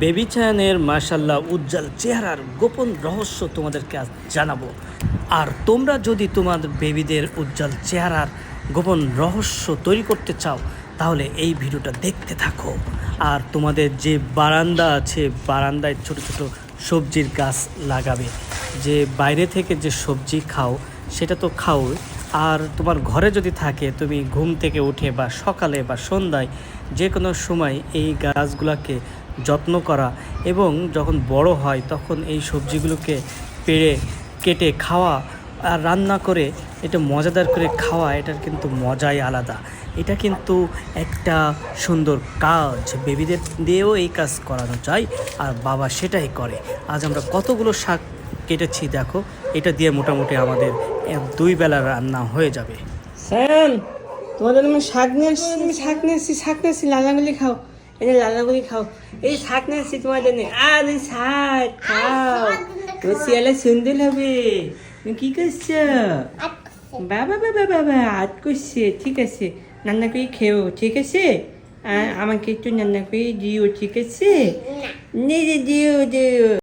Baby চায়নের মাশাল্লাহ উজ্জ্বল চেহারার গোপন রহস্য তোমাদেরকে আজ জানাব। আর তোমরা যদি তোমাদের বেবিদের উজ্জ্বল চেহারার গোপন রহস্য তৈরি করতে চাও, তাহলে এই ভিডিওটা দেখতে থাকো। আর তোমাদের যে বারান্দা আছে, বারান্দায় ছোট ছোট সবজির গাছ লাগাবে। যে বাইরে থেকে যে সবজি খাও, সেটা তো খাও। আর তোমার ঘরে যদি থাকে, তুমি ঘুম থেকে উঠে বা সকালে বা সন্ধ্যায় যে কোনো সময় এই গাছগুলোকে যত্ন করা এবং যখন বড় হয় তখন এই সবজিগুলোকে পেড়ে কেটে খাওয়া আর রান্না করে এটা মজাদার করে খাওয়া, এটার কিন্তু মজাই আলাদা। এটা কিন্তু একটা সুন্দর কাজ। বেবিদের দিয়েও এই কাজ করানো যায় আর বাবা সেটাই করে। আজ আমরা কতগুলো শাক কেটেছি দেখো, এটা দিয়ে মোটামুটি আমাদের দুই বেলা রান্না হয়ে যাবে। স্যার, তোমাদের আমি শাক নিয়ে শাক নিয়ে শাক নিয়ে লালাগুলি খাও। এই যে লালাগুলি খাও। এই শাক না এসেছি তোমার জন্য? আর এই শাক খাও। তোমার শিয়ালে সুন্দর হবে। তুমি কি করছ? বাবা বাবা বাবা আট করছে। ঠিক আছে রান্না করে খেও ঠিক আছে? আর আমাকে একটু রান্না করে দিও ঠিক আছে? দিও দিও।